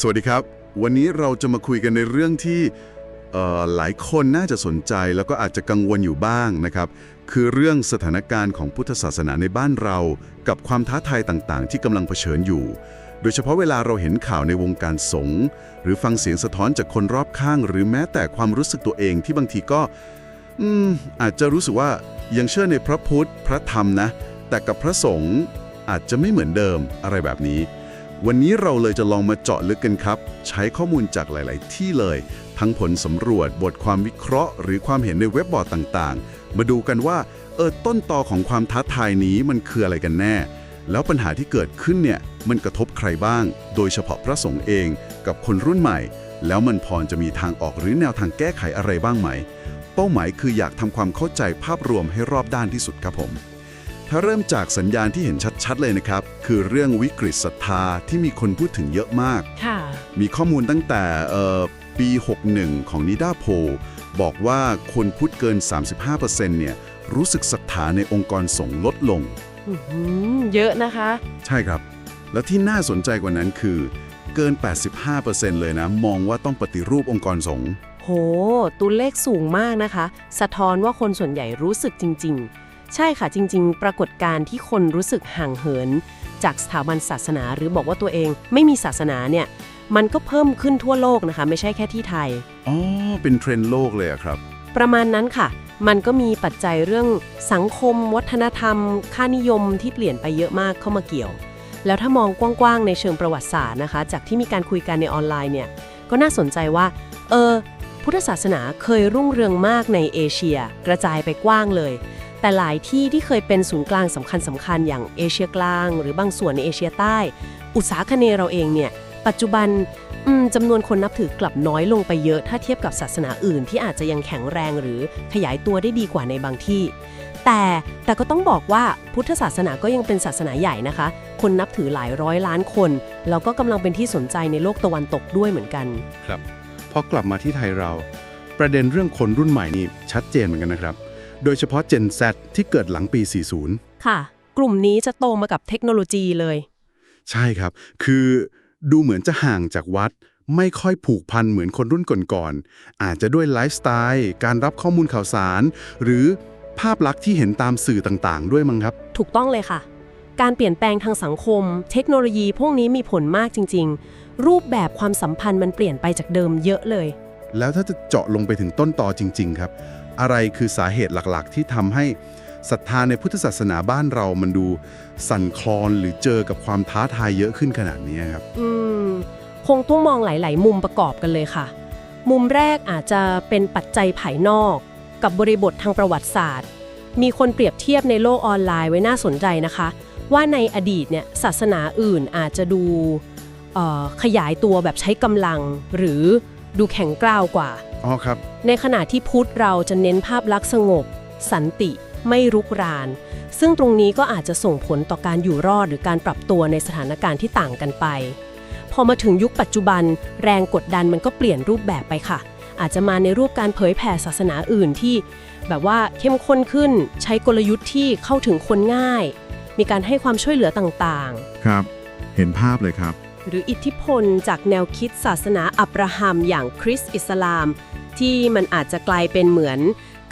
สวัสดีครับ วันนี้เราจะมาคุยกันในเรื่องที่หลายคนน่าจะสนใจแล้วก็อาจจะกังวลอยู่บ้างนะครับ คือเรื่องสถานการณ์ของพุทธศาสนาในบ้านเรา กับความท้าทายต่างๆ ที่กำลังเผชิญอยู่ โดยเฉพาะเวลาเราเห็นข่าวในวงการสงฆ์หรือฟังเสียงสะท้อนจากคนรอบข้าง หรือแม้แต่ความรู้สึกตัวเองที่บางทีก็อืมอาจจะรู้สึกว่ายังเชื่อในพระพุทธพระธรรมนะ แต่กับพระสงฆ์อาจจะไม่เหมือนเดิมอะไรแบบนี้ วันนี้เราเลยจะลองมาเจาะลึกกันครับ ใช้ข้อมูลจากหลาย ๆ ที่เลย ทั้งผลสำรวจบทความวิเคราะห์ หรือความเห็นในเว็บบอร์ดต่าง ๆ มาดูกันว่าเออต้นตอของความท้าทายนี้มันคืออะไรกันแน่ แล้วปัญหาที่เกิดขึ้นเนี่ยมันกระทบใครบ้าง โดยเฉพาะพระสงฆ์เองกับคนรุ่นใหม่ แล้วมันพอจะมีทางออกหรือแนวทางแก้ไขอะไรบ้างไหม เป้าหมายคืออยากทำความเข้าใจภาพรวมให้รอบด้านที่สุดครับผม ถ้าเริ่มจากสัญญาณที่เห็นชัดๆ เลยนะครับ คือเรื่องวิกฤตศรัทธาที่มีคนพูดถึงเยอะมาก ค่ะ มีข้อมูลตั้งแต่เอ่อปี 61 ของนิดาโพลบอกว่าคนพุทธเกิน 35%เนี่ยรู้สึกศรัทธาในองค์กรสงฆ์ลดลง อื้อหือเยอะนะคะ ใช่ครับ แล้วที่น่าสนใจกว่านั้นคือ เกิน 85%เลยนะ มองว่าต้องปฏิรูปองค์กรสงฆ์ โห ตัวเลขสูงมากนะคะ สะท้อนว่าคนส่วนใหญ่รู้สึกจริงๆ ใช่ค่ะจริง ๆ ปรากฏการณ์ที่คนรู้สึกห่างเหิน จากสถาบันศาสนา หรือบอกว่าตัวเองไม่มีศาสนาเนี่ยมันก็เพิ่มขึ้นทั่วโลกนะคะ ไม่ใช่แค่ที่ไทย อ๋อ เป็นเทรนด์โลกเลยอะครับ ประมาณนั้นค่ะ มันก็มีปัจจัยเรื่องสังคม วัฒนธรรม ค่านิยมที่เปลี่ยนไปเยอะมากเข้ามาเกี่ยว แล้วถ้ามองกว้างๆ ในเชิงประวัติศาสตร์นะคะ จากที่มีการคุยกันในออนไลน์เนี่ย ก็น่าสนใจว่า เออ พุทธศาสนาเคยรุ่งเรืองมากในเอเชีย กระจายไปกว้างเลย แต่หลายที่ที่เคยเป็นศูนย์กลางสำคัญสำคัญอย่างเอเชียกลาง หรือบางส่วนในเอเชียใต้ อุตสาคเนเราเองเนี่ยปัจจุบันจำนวนคนนับถือกลับน้อยลงไปเยอะ ถ้าเทียบกับศาสนาอื่นที่อาจจะยังแข็งแรงหรือขยายตัวได้ดีกว่าในบางที่ แต่แต่ก็ต้องบอกว่าพุทธศาสนาก็ยังเป็นศาสนาใหญ่นะคะ คนนับถือหลายร้อยล้านคน แล้วก็กำลังเป็นที่สนใจในโลกตะวันตกด้วยเหมือนกัน ครับพอกลับมาที่ไทยเรา ประเด็นเรื่องคนรุ่นใหม่นี่ชัดเจนเหมือนกันนะครับ โดยเฉพาะ Gen Z ที่เกิดหลังปี 40 ค่ะ กลุ่มนี้จะโตมากับเทคโนโลยีเลย ใช่ครับ คือดูเหมือนจะห่างจากวัด ไม่ค่อยผูกพันเหมือนคนรุ่นก่อนๆ อาจจะด้วยไลฟ์สไตล์ การรับข้อมูลข่าวสาร หรือภาพลักษณ์ที่เห็นตามสื่อต่างๆ ด้วยมั้งครับ ถูกต้องเลยค่ะ การเปลี่ยนแปลงทางสังคม เทคโนโลยีพวกนี้มีผลมากจริง ๆ รูปแบบความสัมพันธ์มันเปลี่ยนไปจากเดิมเยอะเลย แล้วถ้าจะเจาะลงไปถึงต้นตอจริง ๆ ครับ อะไรคือสาเหตุหลักๆ ที่ทำให้ศรัทธาในพุทธศาสนาบ้านเรามันดูสั่นคลอนหรือเจอกับความท้าทายเยอะขึ้นขนาดนี้ครับ อืม คงต้องมองหลาย ๆ มุมประกอบกันเลยค่ะ มุมแรกอาจจะเป็นปัจจัยภายนอก กับบริบททางประวัติศาสตร์ มีคนเปรียบเทียบในโลกออนไลน์ไว้น่าสนใจนะคะ ว่าในอดีตเนี่ยศาสนาอื่นอาจจะดูขยายตัวแบบใช้กำลัง หรือดูแข็งกร้าวกว่า อ๋อครับ ในขณะที่พุทธเราจะเน้นภาพลักษณ์สงบ สันติไม่รุกราน ซึ่งตรงนี้ก็อาจจะส่งผลต่อการอยู่รอดหรือการปรับตัวในสถานการณ์ที่ต่างกันไป พอมาถึงยุคปัจจุบัน แรงกดดันมันก็เปลี่ยนรูปแบบไปค่ะ อาจจะมาในรูปการเผยแผ่ศาสนาอื่นที่ แบบว่าเข้มข้นขึ้น ใช้กลยุทธ์ที่เข้าถึงคนง่าย มีการให้ความช่วยเหลือต่างๆ ครับ เห็นภาพเลยครับ หรืออิทธิพลจากแนวคิดศาสนาอับราฮัมอย่างคริสต์อิสลาม ที่มันอาจจะกลายเป็นเหมือน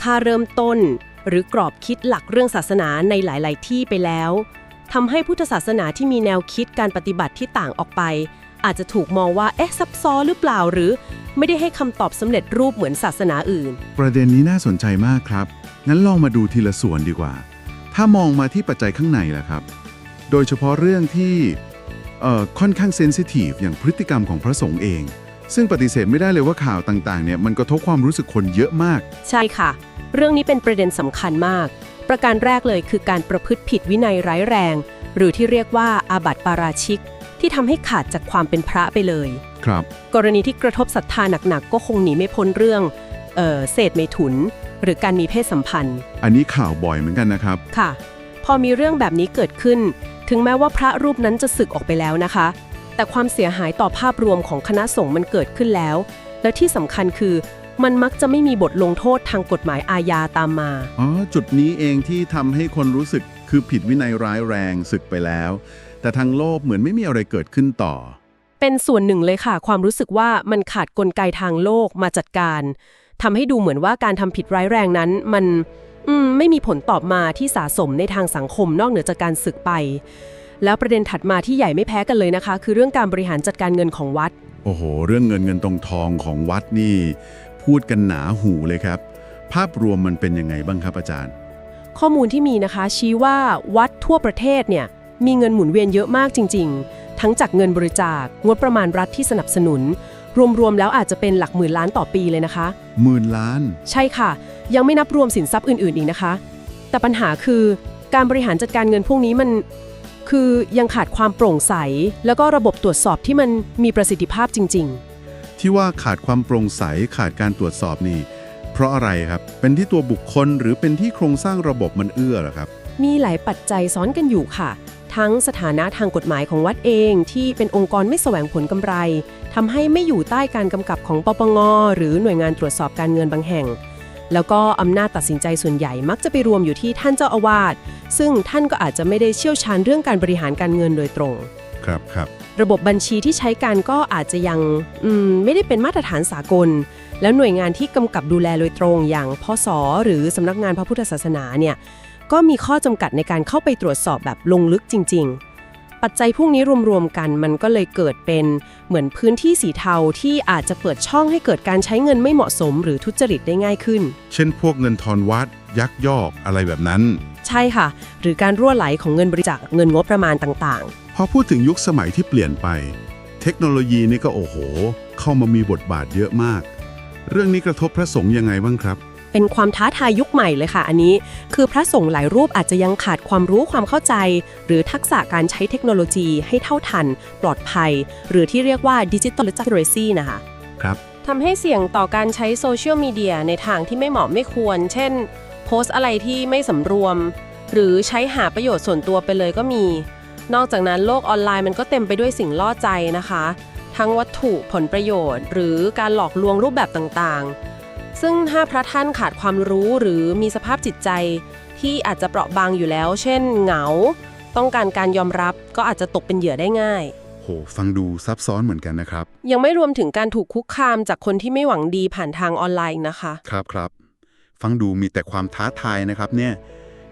ค่าเริ่มต้น หรือกรอบคิดหลักเรื่องศาสนาในหลาย ๆ ที่ไปแล้วทำให้พุทธศาสนาที่มีแนวคิดการปฏิบัติที่ต่างออกไป อาจจะถูกมองว่าเอ๊ะซับซ้อนหรือเปล่าหรือ ไม่ได้ให้คำตอบสำเร็จรูปเหมือนศาสนาอื่น ประเด็นนี้น่าสนใจมากครับ งั้นลองมาดูทีละส่วนดีกว่า ถ้ามองมาที่ปัจจัยข้างในล่ะครับ โดยเฉพาะเรื่องที่ ค่อนข้างเซนซิทีฟอย่างพฤติกรรมของพระสงฆ์เอง ซึ่งปฏิเสธไม่ได้เลยว่าข่าวต่างๆเนี่ยมันกระทบความรู้สึกคนเยอะมาก ใช่ค่ะ เรื่องนี้เป็นประเด็นสำคัญมาก ประการแรกเลยคือการประพฤติผิดวินัยร้ายแรง หรือที่เรียกว่าอาบัติปาราชิก ที่ทำให้ขาดจากความเป็นพระไปเลย ครับ กรณีที่กระทบศรัทธาหนักๆก็คงหนีไม่พ้นเรื่องเอ่อเศษเมถุน หรือการมีเพศสัมพันธ์ อันนี้ข่าวบ่อยเหมือนกันนะครับ ค่ะ พอมีเรื่องแบบนี้เกิดขึ้น ถึงแม้ว่าพระรูปนั้นจะสึกออกไปแล้วนะคะ แต่ความเสียหายต่อภาพรวมของคณะสงฆ์มันเกิดขึ้นแล้ว และที่สำคัญคือมันมักจะไม่มีบทลงโทษทางกฎหมายอาญาตามมา อ๋อ จุดนี้เองที่ทำให้คนรู้สึกคือผิดวินัยร้ายแรงศึกไปแล้ว แต่ทางโลกเหมือนไม่มีอะไรเกิดขึ้นต่อ เป็นส่วนหนึ่งเลยค่ะ ความรู้สึกว่ามันขาดกลไกทางโลกมาจัดการทำให้ดูเหมือนว่าการทำผิดร้ายแรงนั้นมัน อืมไม่มีผลตอบมาที่สะสมในทางสังคมนอกเหนือจากการศึกไป แล้วประเด็นถัดมาที่ใหญ่ไม่แพ้กันเลยนะคะ คือเรื่องการบริหารจัดการเงินของวัด โอ้โห เรื่องเงินเงินตรงทองของวัดนี่ พูดกันหนาหูเลยครับ ภาพรวมมันเป็นยังไงบ้างครับอาจารย์ ข้อมูลที่มีนะคะ ชี้ว่าวัดทั่วประเทศเนี่ยมีเงินหมุนเวียนเยอะมากจริง ๆ ทั้งจากเงินบริจาคงบประมาณรัฐที่สนับสนุน รวมๆแล้วอาจจะเป็นหลักหมื่นล้านต่อปีเลยนะคะ หมื่นล้าน ใช่ค่ะ ยังไม่นับรวมสินทรัพย์อื่นๆอีกนะคะ แต่ปัญหาคือการบริหารจัดการเงินพวกนี้มัน คือยังขาดความโปร่งใส แล้วก็ระบบตรวจสอบที่มันมีประสิทธิภาพจริงๆที่ว่าขาดความโปร่งใสขาดการตรวจสอบนี่ เพราะอะไรครับ เป็นที่ตัวบุคคลหรือเป็นที่โครงสร้างระบบมันเอื้อเหรอครับมีหลายปัจจัยซ้อนกันอยู่ค่ะ ทั้งสถานะทางกฎหมายของวัดเองที่เป็นองค์กรไม่แสวงผลกำไรทำให้ไม่อยู่ใต้การกำกับของปปงหรือหน่วยงานตรวจสอบการเงินบางแห่ง แล้วก็อำนาจตัดสินใจส่วนใหญ่มักจะไปรวมอยู่ที่ท่านเจ้าอาวาสซึ่งท่านก็อาจจะไม่ได้เชี่ยวชาญเรื่องการบริหารการเงินโดยตรง ครับครับระบบบัญชีที่ใช้กันก็อาจจะยังอืมไม่ได้เป็นมาตรฐานสากล แล้วหน่วยงานที่กำกับดูแลโดยตรงอย่างพศหรือสำนักงานพระพุทธศาสนาเนี่ย ก็มีข้อจำกัดในการเข้าไปตรวจสอบแบบลงลึกจริง ๆ ปัจจัยพวกนี้รวมๆกันมันก็เลยเกิดเป็นเหมือนพื้นที่สีเทาที่อาจจะเปิดช่องให้เกิดการใช้เงินไม่เหมาะสม หรือทุจริตได้ง่ายขึ้น เช่นพวกเงินทอนวัด ยักยอกอะไรแบบนั้น ใช่ค่ะ หรือการรั่วไหลของเงินบริจาคเงินงบประมาณต่างๆพอพูดถึงยุคสมัยที่เปลี่ยนไป เทคโนโลยีนี่ก็โอ้โห เข้ามามีบทบาทเยอะมาก เรื่องนี้กระทบพระสงฆ์ยังไงบ้างครับ เป็นความท้าทายยุคใหม่เลยค่ะ อันนี้ คือพระสงฆ์หลายรูปอาจจะยังขาดความรู้ความเข้าใจ หรือทักษะการใช้เทคโนโลยีให้เท่าทัน ปลอดภัย หรือที่เรียกว่าดิจิ t a l ลิ a เ a ซีนะคะครับทำให้เสี่ยงต่อการใช้โซเชียลมีเดียในทางที่ไม่เหมาะไม่ควร เช่น โพสต์อะไรที่ไม่สำรวม หรือใช้หาประโยชน์ส่วนตัวไปเลยก็มี นอกจากนั้นโลกออนไลน์มันก็เต็มไปด้วยสิ่งล่อใจนะคะ ทั้งวัตถุผลประโยชน์ หรือการหลอกลวงรูปแบบต่างๆ ซึ่งถ้าพระท่านขาดความรู้หรือมีสภาพจิตใจ ที่อาจจะเปราะบางอยู่แล้ว เช่น เหงา ต้องการการยอมรับก็อาจจะตกเป็นเหยื่อได้ง่าย โห ฟังดูซับซ้อนเหมือนกันนะครับ ยังไม่รวมถึงการถูกคุกคามจากคนที่ไม่หวังดีผ่านทางออนไลน์อีกนะคะ ครับครับ ฟังดูมีแต่ความท้าทายนะครับเนี่ย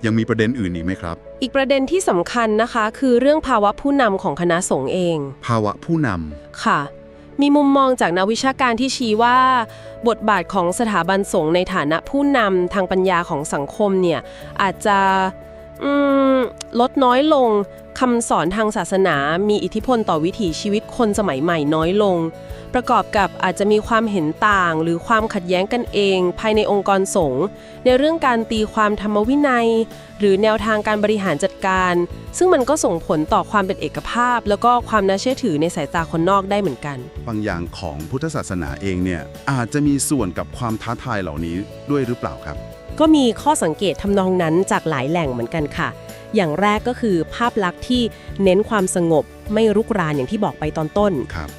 ยังมีประเด็นอื่นอีกไหมครับ อีกประเด็นที่สำคัญนะคะ คือเรื่องภาวะผู้นำของคณะสงฆ์เอง ภาวะผู้นค่ะ มีมุมมองจากนักวิชาการที่ชี้ว่า บทบาทของสถาบันสงฆ์ในฐานะผู้นำทางปัญญาของสังคมเนี่ยอาจจะลดน้อยลง คำสอนทางศาสนามีอิทธิพลต่อวิถีชีวิตคนสมัยใหม่น้อยลง ประกอบกับอาจจะมีความเห็นต่าง หรือความขัดแย้งกันเอง ภายในองค์กรสงฆ์ในเรื่องการตีความธรรมวินัย หรือแนวทางการบริหารจัดการ ซึ่งมันก็ส่งผลต่อความเป็นเอกภาพ แล้วก็ความน่าเชื่อถือในสายตาคนนอกได้เหมือนกันำบางอย่างของพุทธศาสนาเองเนี่ยอาจจะมีส่วนกับความท้าทายเหล่านี้ด้วยหรือเปล่าครับ ก็มีข้อสังเกตทำนองนั้นจากหลายแหล่งเหมือนกันค่ะ อย่างแรกก็คือภาพลักษณ์ที่เน้นความสงบ ไม่รุกรานอย่างที่บอกไปตอนต้น ครับ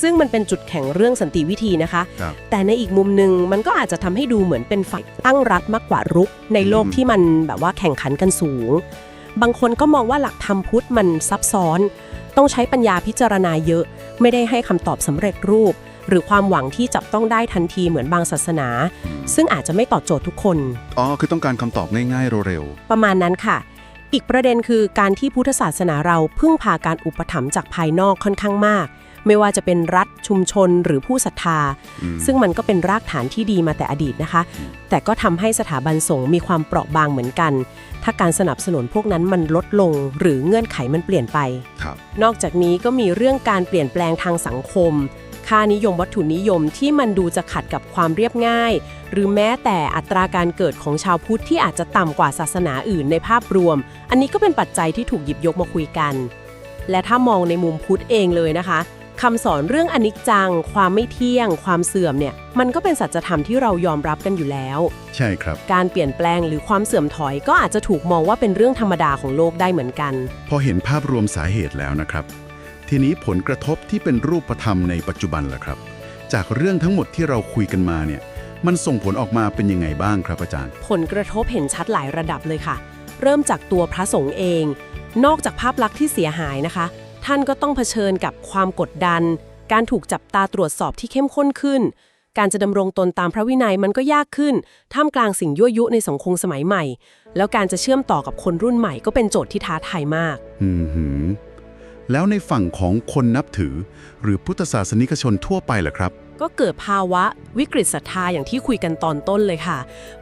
ซึ่งมันเป็นจุดแข็งเรื่องสันติวิธีนะคะ ครับ แต่ในอีกมุมหนึ่งมันก็อาจจะทำให้ดูเหมือนเป็นฝ่ายตั้งรัฐมากกว่ารุก ในโลกอืมที่มันแบบว่าแข่งขันกันสูง บางคนก็มองว่าหลักธรรมพุทธมันซับซ้อน ต้องใช้ปัญญาพิจารณาเยอะ ไม่ได้ให้คำตอบสำเร็จรูป หรือความหวังที่จับต้องได้ทันทีเหมือนบางศาสนา ซึ่งอาจจะไม่ตอบโจทย์ทุกคน อ๋อ คือต้องการคำตอบง่ายๆเร็วประมาณนั้นค่ะ อีกประเด็นคือการที่พุทธศาสนาเราพึ่งพาการอุปถัมภ์จากภายนอกค่อนข้างมาก ไม่ว่าจะเป็นรัฐชุมชนหรือผู้ศรัทธาอืมซึ่งมันก็เป็นรากฐานที่ดีมาแต่อดีตนะคะ แต่ก็ทำให้สถาบันสงฆ์มีความเปราะบางเหมือนกัน ถ้าการสนับสนุนพวกนั้นมันลดลงหรือเงื่อนไขมันเปลี่ยนไปๆครับนอกจากนี้ก็มีเรื่องการเปลี่ยนแปลงทางสังคม ค่านิยมวัตถุนิยมที่มันดูจะขัดกับความเรียบง่าย หรือแม้แต่อัตราการเกิดของชาวพุทธที่อาจจะต่ำกว่าศาสนาอื่นในภาพรวม อันนี้ก็เป็นปัจจัยที่ถูกหยิบยกมาคุยกัน และถ้ามองในมุมพุทธเองเลยนะคะคำสอนเรื่องอนิจจัง ความไม่เที่ยง ความเสื่อมเนี่ย มันก็เป็นสัจธรรมที่เรายอมรับกันอยู่แล้ว ใช่ครับ การเปลี่ยนแปลงหรือความเสื่อมถอยก็อาจจะถูกมองว่าเป็นเรื่องธรรมดาของโลกได้เหมือนกัน พอเห็นภาพรวมสาเหตุแล้วนะครับ ทีนี้ผลกระทบที่เป็นรูปธรรมในปัจจุบันล่ะครับ จากเรื่องทั้งหมดที่เราคุยกันมาเนี่ยมันส่งผลออกมาเป็นยังไงบ้างครับอาจารย์ ผลกระทบเห็นชัดหลายระดับเลยค่ะ เริ่มจากตัวพระสงฆ์เอง นอกจากภาพลักษณ์ที่เสียหายนะคะ ท่านก็ต้องเผชิญกับความกดดัน การถูกจับตาตรวจสอบที่เข้มข้นขึ้น การจะดำรงตนตามพระวินัยมันก็ยากขึ้น ท่ามกลางสิ่งยั่วยุในสังคมสมัยใหม่ แล้วการจะเชื่อมต่อกับคนรุ่นใหม่ก็เป็นโจทย์ที่ท้าทายมาก อืมหือ แล้วในฝั่งของคนนับถือ หรือพุทธศาสนิกชนทั่วไปล่ะครับก็เกิดภาวะวิกฤตศรัทธาอย่างที่คุยกันตอนต้นเลยค่ะ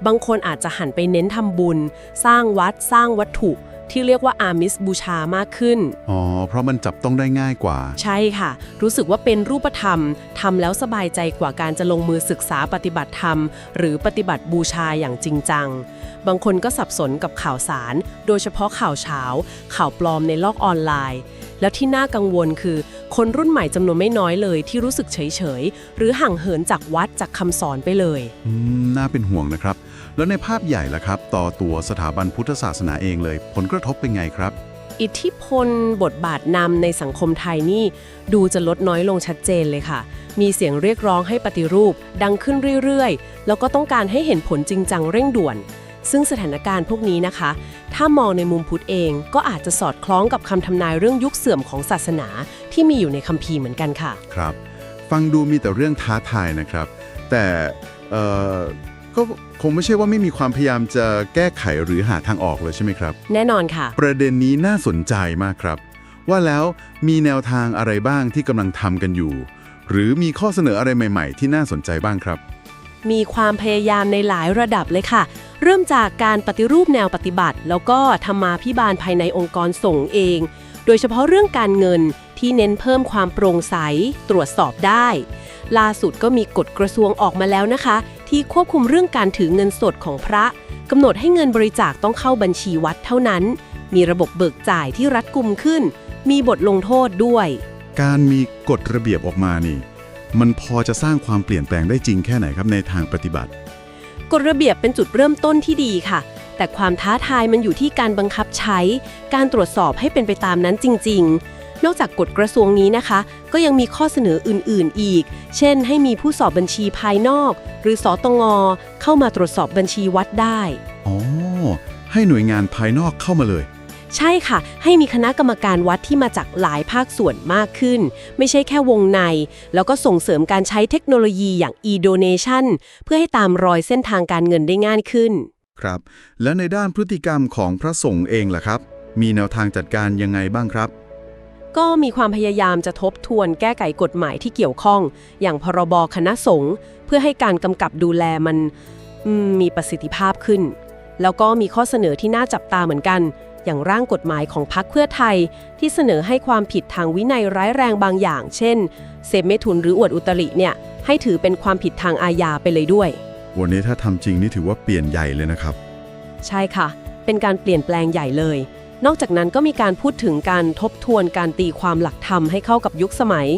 บางคนอาจจะหันไปเน้นทำบุญ สร้างวัดสร้างวัตถุ ที่เรียกว่าอามิสบูชามากขึ้น อ๋อ เพราะมันจับต้องได้ง่ายกว่า ใช่ค่ะ รู้สึกว่าเป็นรูปธรรมทำแล้วสบายใจกว่าการจะลงมือศึกษาปฏิบัติธรรม หรือปฏิบัติบูชาอย่างจริงจัง บางคนก็สับสนกับข่าวสาร โดยเฉพาะข่าวเช้าข่าวปลอมในโลกออนไลน์ แล้วที่น่ากังวลคือ คนรุ่นใหม่จำนวนไม่น้อยเลย ที่รู้สึกเฉยๆหรือห่างเหินจากวัดจากคำสอนไปเลยอืมน่าเป็นห่วงนะครับ แล้วในภาพใหญ่ล่ะครับ ต่อตัวสถาบันพุทธศาสนาเองเลย ผลกระทบเป็นไงครับ อิทธิพล บทบาทนำในสังคมไทยนี่ ดูจะลดน้อยลงชัดเจนเลยค่ะ มีเสียงเรียกร้องให้ปฏิรูป ดังขึ้นเรื่อยๆ แล้วก็ต้องการให้เห็นผลจริงจังเร่งด่วน ซึ่งสถานการณ์พวกนี้นะคะ ถ้ามองในมุมพุทธเองก็อาจจะสอดคล้องกับคำทำนายเรื่องยุคเสื่อมของศาสนาที่มีอยู่ในคัมภีร์เหมือนกันค่ะ ครับ ฟังดูมีแต่เรื่องท้าทายนะครับ แต่เอ่อก็คงไม่ใช่ว่าไม่มีความพยายามจะแก้ไขหรือหาทางออกเลยใช่ไหมครับ แน่นอนค่ะ ประเด็นนี้น่าสนใจมากครับ ว่าแล้วมีแนวทางอะไรบ้างที่กำลังทำกันอยู่ หรือมีข้อเสนออะไรใหม่ ๆ ที่น่าสนใจบ้างครับ มีความพยายามในหลายระดับเลยค่ะ เริ่มจากการปฏิรูปแนวปฏิบัติ แล้วก็ธรรมาพิบาลภายในองค์กรส่งเอง โดยเฉพาะเรื่องการเงินที่เน้นเพิ่มความโปร่งใส ตรวจสอบได้ ล่าสุดก็มีกฎกระทรวงออกมาแล้วนะคะ ที่ควบคุมเรื่องการถือเงินสดของพระกำหนดให้เงินบริจาคต้องเข้าบัญชีวัดเท่านั้น มีระบบเบิกจ่ายที่รัดกุมขึ้น มีบทลงโทษด้วย การมีกฎระเบียบออกมานี่ มันพอจะสร้างความเปลี่ยนแปลงได้จริงแค่ไหนครับในทางปฏิบัติ กฎระเบียบเป็นจุดเริ่มต้นที่ดีค่ะ แต่ความท้าทายมันอยู่ที่การบังคับใช้ การตรวจสอบให้เป็นไปตามนั้นจริง ๆ นอกจากกฎกระทรวงนี้นะคะ ก็ยังมีข้อเสนออื่น ๆ อีก เช่น ให้มีผู้สอบบัญชีภายนอก หรือสอตงเข้ามาตรวจสอบบัญชีวัดได้ อ๋อ ให้หน่วยงานภายนอกเข้ามาเลย ใช่ค่ะ ให้มีคณะกรรมการวัดที่มาจากหลายภาคส่วนมากขึ้น ไม่ใช่แค่วงใน แล้วก็ส่งเสริมการใช้เทคโนโลยีอย่าง e-donation เพื่อให้ตามรอยเส้นทางการเงินได้ง่ายขึ้น ครับ แล้วในด้านพฤติกรรมของพระสงฆ์เองล่ะครับ มีแนวทางจัดการยังไงบ้างครับ ก็มีความพยายามจะทบทวนแก้ไขกฎหมายที่เกี่ยวข้อง อย่างพรบคณะสงฆ์เพื่อให้การกำกับดูแลมันอืมมีประสิทธิภาพขึ้น แล้วก็มีข้อเสนอที่น่าจับตาเหมือนกัน อย่างร่างกฎหมายของพรรคเพื่อไทย ที่เสนอให้ความผิดทางวินัยร้ายแรงบางอย่าง เช่น เสพเมถุนหรืออวดอุตริเนี่ยให้ถือเป็นความผิดทางอาญาไปเลยด้วย วันนี้ถ้าทำจริงนี่ถือว่าเปลี่ยนใหญ่เลยนะครับ ใช่ค่ะ เป็นการเปลี่ยนแปลงใหญ่เลย นอกจากนั้นก็มีการพูดถึงการทบทวนการตีความหลักธรรมให้เข้ากับยุคสมัย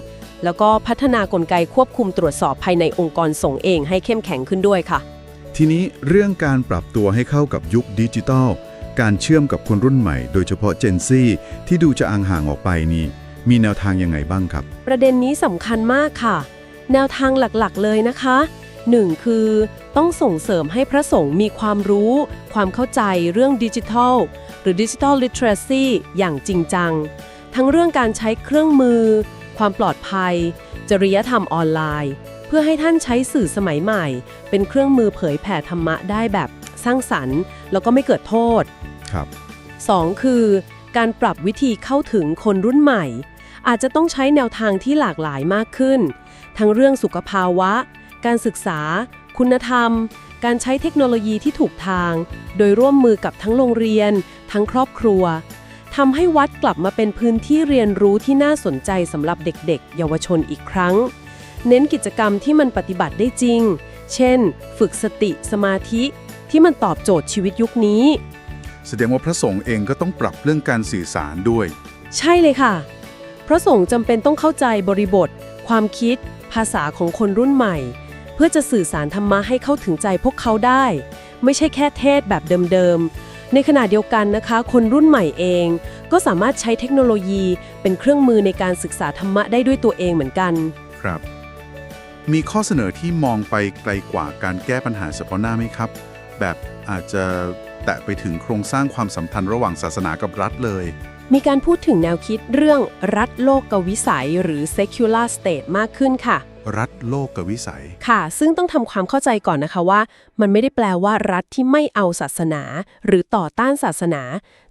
แล้วก็พัฒนากลไกควบคุมตรวจสอบภายในองค์กรส่งเองให้เข้มแข็งขึ้นด้วยค่ะ ทีนี้เรื่องการปรับตัวให้เข้ากับยุคดิจิทัล การเชื่อมกับคนรุ่นใหม่ โดยเฉพาะ Gen Z ที่ดูจะอ่างห่างออกไปนี่ มีแนวทางยังไงบ้างครับ ประเด็นนี้สำคัญมากค่ะ แนวทางหลักๆเลยนะคะ 1. คือ ต้องส่งเสริมให้พระสงฆ์มีความรู้ ความเข้าใจเรื่องดิจิทัล หรือดิจิทัลลิทเทอเรซีอย่างจริงจัง ทั้งเรื่องการใช้เครื่องมือ ความปลอดภัย จริยธรรมออนไลน์ เพื่อให้ท่านใช้สื่อสมัยใหม่ เป็นเครื่องมือเผยแผ่ธรรมะได้แบบ สร้างสรรค์ แล้วก็ไม่เกิดโทษ ครับ 2. คือ การปรับวิธีเข้าถึงคนรุ่นใหม่ อาจจะต้องใช้แนวทางที่หลากหลายมากขึ้น ทั้งเรื่องสุขภาวะ การศึกษา คุณธรรม การใช้เทคโนโลยีที่ถูกทาง โดยร่วมมือกับทั้งโรงเรียน ทั้งครอบครัวทำให้วัดกลับมาเป็นพื้นที่เรียนรู้ที่น่าสนใจสำหรับเด็กๆ เยาวชนอีกครั้ง เน้นกิจกรรมที่มันปฏิบัติได้จริง เช่น ฝึกสติสมาธิ ที่มันตอบโจทย์ชีวิตยุคนี้ แสดงว่าพระสงฆ์เองก็ต้องปรับเรื่องการสื่อสารด้วย ใช่เลยค่ะ พระสงฆ์จำเป็นต้องเข้าใจบริบท ความคิด ภาษาของคนรุ่นใหม่ เพื่อจะสื่อสารธรรมะให้เข้าถึงใจพวกเขาได้ ไม่ใช่แค่เทศแบบเดิมๆในขณะเดียวกันนะคะ คนรุ่นใหม่เอง ก็สามารถใช้เทคโนโลยีเป็นเครื่องมือในการศึกษาธรรมะได้ด้วยตัวเองเหมือนกัน ครับ มีข้อเสนอที่มองไปไกลกว่าการแก้ปัญหาเฉพาะหน้าไหมครับ แบบอาจจะแตะไปถึงโครงสร้างความสัมพันธ์ระหว่างศาสนากับรัฐเลย มีการพูดถึงแนวคิดเรื่องรัฐโลกวิสัยหรือ secular state มากขึ้นค่ะ รัฐโลกวิสัย ค่ะ ซึ่งต้องทำความเข้าใจก่อนนะคะว่า มันไม่ได้แปลว่ารัฐที่ไม่เอาศาสนา หรือต่อต้านศาสนา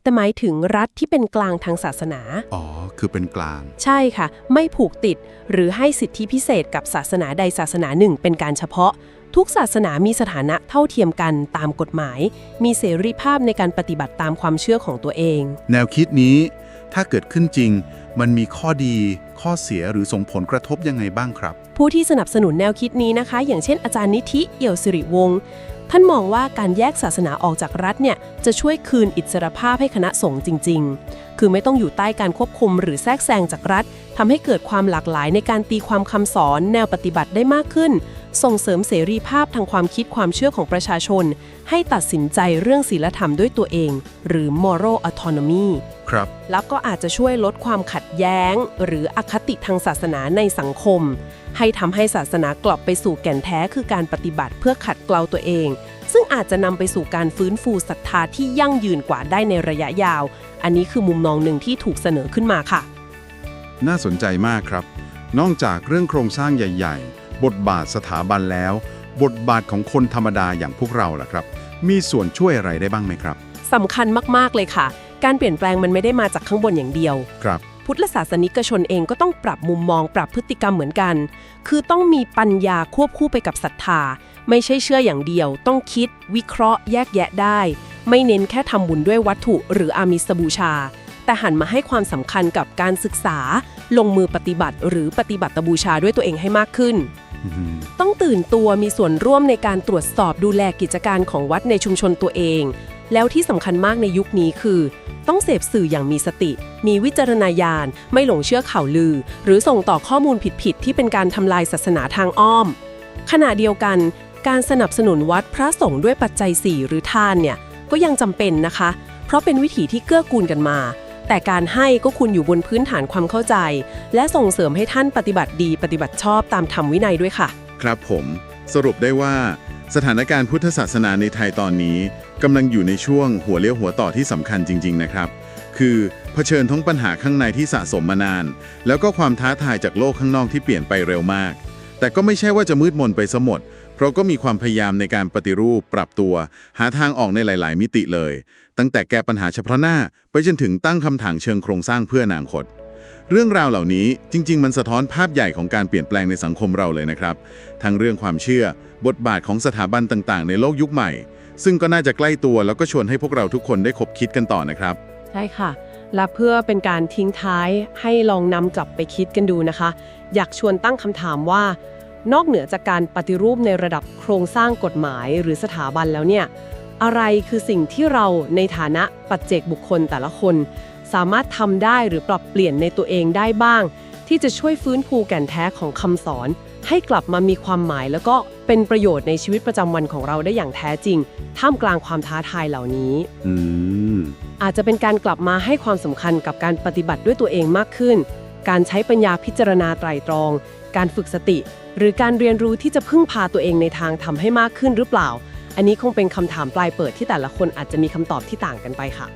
แต่หมายถึงรัฐที่เป็นกลางทางศาสนา อ๋อ คือเป็นกลาง ใช่ค่ะ ไม่ผูกติด หรือให้สิทธิพิเศษกับศาสนาใดศาสนาหนึ่งเป็นการเฉพาะ ทุกศาสนามีสถานะเท่าเทียมกันตามกฎหมาย มีเสรีภาพในการปฏิบัติตามความเชื่อของตัวเอง แนวคิดนี้ ถ้าเกิดขึ้นจริง มันมีข้อดี ข้อเสียหรือส่งผลกระทบยังไงบ้างครับ ผู้ที่สนับสนุนแนวคิดนี้นะคะ อย่างเช่นอาจารย์นิธิเอี่ยวสิริวงศ์ท่านมองว่าการแยกศาสนาออกจากรัฐเนี่ยจะช่วยคืนอิสรภาพให้คณะสงฆ์จริง ๆ คือไม่ต้องอยู่ใต้การควบคุมหรือแทรกแซงจากรัฐทำให้เกิดความหลากหลายในการตีความคำสอน แนวปฏิบัติได้มากขึ้น ส่งเสริมเสรีภาพทางความคิดความเชื่อของประชาชน ให้ตัดสินใจเรื่องศีลธรรมด้วยตัวเอง หรือ moral autonomy ครับแล้วก็อาจจะช่วยลดความขัดแย้ง หรืออคติทางศาสนาในสังคม ให้ทำให้ศาสนากลับไปสู่แก่นแท้คือการปฏิบัติเพื่อขัดเกลาตัวเอง ซึ่งอาจจะนำไปสู่การฟื้นฟูศรัทธาที่ยั่งยืนกว่าได้ในระยะยาว อันนี้คือมุมมองหนึ่งที่ถูกเสนอขึ้นมาค่ะ น่าสนใจมากครับ นอกจากเรื่องโครงสร้างใหญ่ ๆ บทบาทสถาบันแล้ว บทบาทของคนธรรมดาอย่างพวกเราล่ะครับ มีส่วนช่วยอะไรได้บ้างไหมครับสำคัญมากๆเลยค่ะ การเปลี่ยนแปลงมันไม่ได้มาจากข้างบนอย่างเดียว ครับ พุทธศาสนิกชนเองก็ต้องปรับมุมมอง ปรับพฤติกรรมเหมือนกัน คือต้องมีปัญญาควบคู่ไปกับศรัทธา ไม่ใช่เชื่ออย่างเดียว ต้องคิด วิเคราะห์ แยกแยะได้ ไม่เน้นแค่ทำบุญด้วยวัตถุหรืออามิสบูชา แต่หันมาให้ความสำคัญกับการศึกษา ลงมือปฏิบัติหรือปฏิบัติบูชาด้วยตัวเองให้มากขึ้นอืม ต้องตื่นตัวมีส่วนร่วมในการตรวจสอบดูแลกิจการของวัดในชุมชนตัวเอง แล้วที่สำคัญมากในยุคนี้คือ ต้องเสพสื่ออย่างมีสติ มีวิจารณญาณ ไม่หลงเชื่อข่าวลือ หรือส่งต่อข้อมูลผิดๆที่เป็นการทำลายศาสนาทางอ้อม ขณะเดียวกัน การสนับสนุนวัดพระสงฆ์ด้วยปัจจัย4หรือทานเนี่ยก็ยังจำเป็นนะคะ เพราะเป็นวิถีที่เกื้อกูลกันมา แต่การให้ก็คุณอยู่บนพื้นฐานความเข้าใจ และส่งเสริมให้ท่านปฏิบัติดีปฏิบัติชอบตามธรรมวินัยด้วยค่ะ ครับผมสรุปได้ว่า สถานการณ์พุทธศาสนาในไทยตอนนี้กำลังอยู่ในช่วงหัวเลี้ยวหัวต่อที่สำคัญจริง ๆ นะครับ คือเผชิญทั้งปัญหาข้างในที่สะสมมานาน แล้วก็ความท้าทายจากโลกข้างนอกที่เปลี่ยนไปเร็วมาก แต่ก็ไม่ใช่ว่าจะมืดมนไปซะหมด เราก็มีความพยายามในการปฏิรูปปรับตัว หาทางออกในหลาย ๆ มิติเลย ตั้งแต่แก้ปัญหาเฉพาะหน้า ไปจนถึงตั้งคำถามเชิงโครงสร้างเพื่ออนาคตเรื่องราวเหล่านี้จริง ๆ มันสะท้อนภาพใหญ่ของการเปลี่ยนแปลงในสังคมเราเลยนะครับ ทั้งเรื่องความเชื่อ บทบาทของสถาบันต่าง ๆ ในโลกยุคใหม่ ซึ่งก็น่าจะใกล้ตัวแล้วก็ชวนให้พวกเราทุกคนได้คบคิดกันต่อนะครับ ใช่ค่ะ และเพื่อเป็นการทิ้งท้ายให้ลองนำกลับไปคิดกันดูนะคะ อยากชวนตั้งคำถามว่า นอกเหนือจากการปฏิรูปในระดับโครงสร้างกฎหมายหรือสถาบันแล้วเนี่ย อะไรคือสิ่งที่เราในฐานะปัจเจกบุคคลแต่ละคน สามารถทำได้หรือปรับเปลี่ยนในตัวเองได้บ้าง ที่จะช่วยฟื้นฟูแก่นแท้ของคำสอน ให้กลับมามีความหมาย แล้วก็เป็นประโยชน์ในชีวิตประจำวันของเราได้อย่างแท้จริง ท่ามกลางความท้าทายเหล่านี้ อืม อาจจะเป็นการกลับมาให้ความสำคัญกับการปฏิบัติด้วยตัวเองมากขึ้น การใช้ปัญญาพิจารณาไตรตรอง การฝึกสติ หรือการเรียนรู้ที่จะพึ่งพาตัวเองในทางทำให้มากขึ้นหรือเปล่า อันนี้คงเป็นคำถามปลายเปิดที่แต่ละคนอาจจะมีคำตอบที่ต่างกันไปค่ะ